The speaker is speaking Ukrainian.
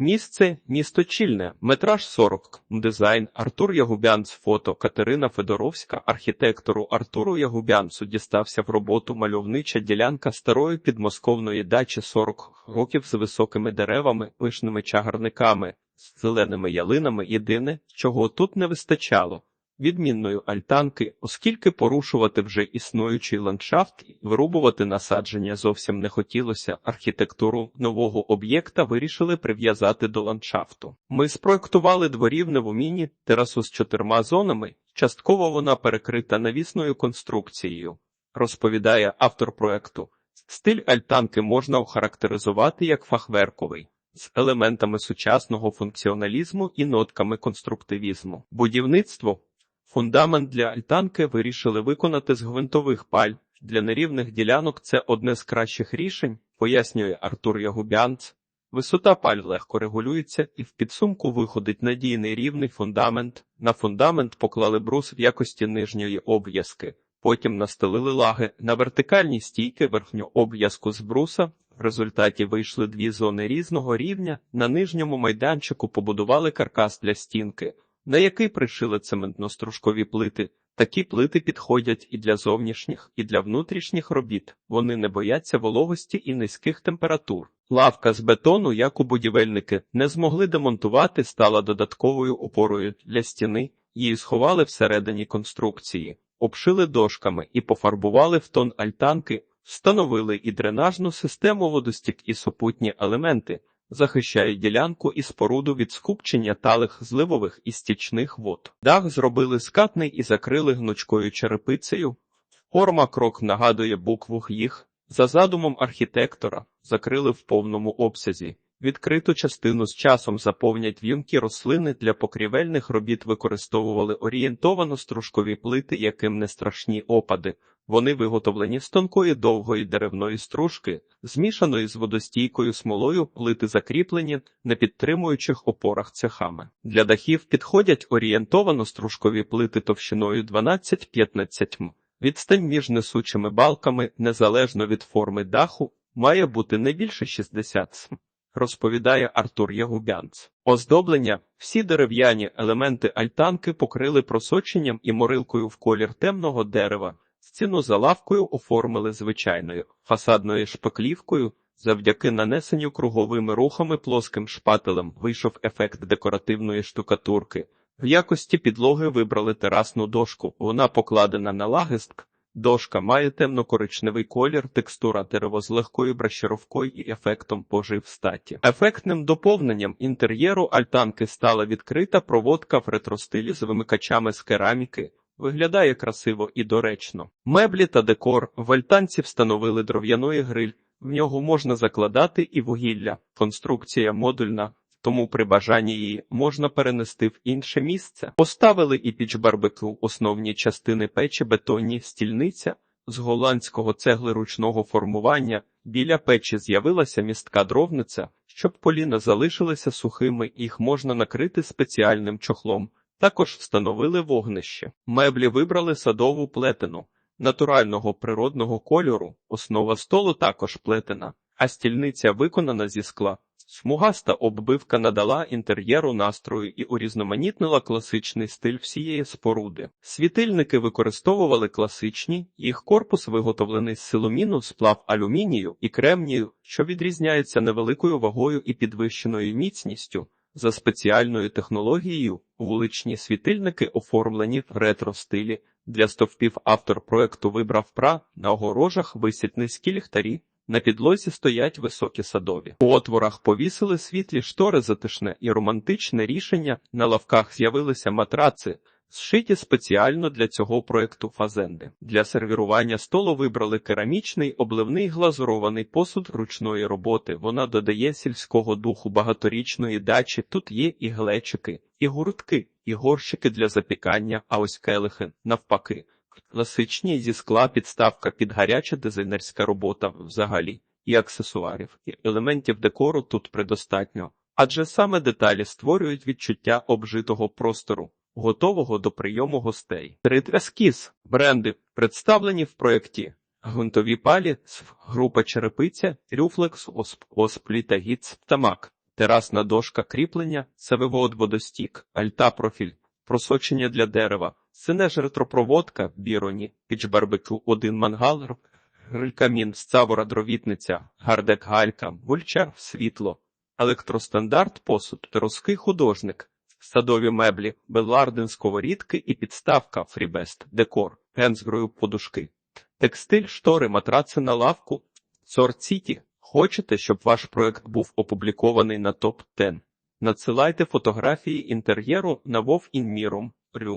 Місце місто Чільне, метраж 40, дизайн Артур Ягубянц, фото Катерина Федоровська, архітектору Артуру Ягубянцу дістався в роботу мальовнича ділянка старої підмосковної дачі 40 років з високими деревами, пишними чагарниками, з зеленими ялинами. Єдине, чого тут не вистачало. Відмінної альтанки, оскільки порушувати вже існуючий ландшафт і вирубувати насадження зовсім не хотілося, архітектуру нового об'єкта вирішили прив'язати до ландшафту. Ми спроектували дворівне в уміні терасу з чотирма зонами, частково вона перекрита навісною конструкцією, розповідає автор проекту. Стиль альтанки можна охарактеризувати як фахверковий. З елементами сучасного функціоналізму і нотками конструктивізму. Будівництво Фундамент для альтанки вирішили виконати з гвинтових паль. Для нерівних ділянок це одне з кращих рішень, пояснює Артур Ягубянц. Висота паль легко регулюється і в підсумку виходить надійний рівний фундамент. На фундамент поклали брус в якості нижньої обв'язки, потім настелили лаги на вертикальні стійки верхню обв'язку з бруса. В результаті вийшли дві зони різного рівня. На нижньому майданчику побудували каркас для стінки на який пришили цементно-стружкові плити. Такі плити підходять і для зовнішніх, і для внутрішніх робіт. Вони не бояться вологості і низьких температур. Лавка з бетону, яку будівельники не змогли демонтувати, стала додатковою опорою для стіни. Її сховали всередині конструкції, обшили дошками і пофарбували в тон альтанки, встановили і дренажну систему водостік і супутні елементи захищає ділянку і споруду від скупчення талих зливових і стічних вод. Дах зробили скатний і закрили гнучкою черепицею. Форма крок нагадує букву їх. За задумом архітектора закрили в повному обсязі. Відкриту частину з часом заповнять в'юнкі рослини для покрівельних робіт використовували орієнтовано стружкові плити, яким не страшні опади. Вони виготовлені з тонкої довгої деревної стружки, змішаної з водостійкою смолою, плити закріплені на підтримуючих опорах цехами. Для дахів підходять орієнтовано стружкові плити товщиною 12-15 м. Відстань між несучими балками, незалежно від форми даху, має бути не більше 60 см. Розповідає Артур Ягубянц. Оздоблення всі дерев'яні елементи альтанки покрили просоченням і морилкою в колір темного дерева. Стіну за лавкою оформили звичайною фасадною шпаклівкою. Завдяки нанесенню круговими рухами плоским шпателем вийшов ефект декоративної штукатурки. В якості підлоги вибрали терасну дошку. Вона покладена на лагистк. Дошка має темно-коричневий колір, текстура дерево з легкою брашировкою і ефектом пожив статі. Ефектним доповненням інтер'єру альтанки стала відкрита проводка в ретростилі з вимикачами з кераміки. Виглядає красиво і доречно. Меблі та декор в альтанці встановили дров'яної гриль. В нього можна закладати і вугілля. Конструкція модульна, тому при бажанні її можна перенести в інше місце. Поставили і піч барбекю, основні частини печі, бетонні стільниця з голландського цегли ручного формування. Біля печі з'явилася містка дровниця, щоб поліна залишилися сухими, їх можна накрити спеціальним чохлом. Також встановили вогнище. Меблі вибрали садову плетену, натурального природного кольору, основа столу також плетена, а стільниця виконана зі скла. Смугаста оббивка надала інтер'єру настрою і урізноманітнила класичний стиль всієї споруди. Світильники використовували класичні, їх корпус виготовлений з силоміну, сплав алюмінію і кремнію, що відрізняється невеликою вагою і підвищеною міцністю. За спеціальною технологією вуличні світильники оформлені в ретро-стилі. Для стовпів автор проекту вибрав пра, на огорожах висять низькі ліхтарі, на підлозі стоять високі садові. У отворах повісили світлі штори затишне і романтичне рішення, на лавках з'явилися матраци, зшиті спеціально для цього проекту фазенди. Для сервірування столу вибрали керамічний обливний глазурований посуд ручної роботи. Вона додає сільського духу багаторічної дачі. Тут є і глечики, і гуртки, і горщики для запікання, а ось келихи навпаки. Класичні зі скла підставка під гаряча дизайнерська робота взагалі, і аксесуарів, і елементів декору тут предостатньо, адже саме деталі створюють відчуття обжитого простору готового до прийому гостей. Тритвяскіз бренди представлені в проєкті. Грунтові палі, група черепиця, рюфлекс, осп, осплі та гіц та мак. терасна дошка кріплення, севивод водостік, альта профіль, просочення для дерева, синеж ретропроводка, біроні, піч барбекю, один мангал, гриль камін, сцавора дровітниця, гардек галька, гульчар, світло, електростандарт, посуд, тероский художник, садові меблі, беларден, сковорідки і підставка, фрібест, декор, гензгрою подушки, текстиль, штори, матраци на лавку, сорт Сіті. Хочете, щоб ваш проект був опублікований на топ 10 Надсилайте фотографії інтер'єру на Вов Інміром. Рю.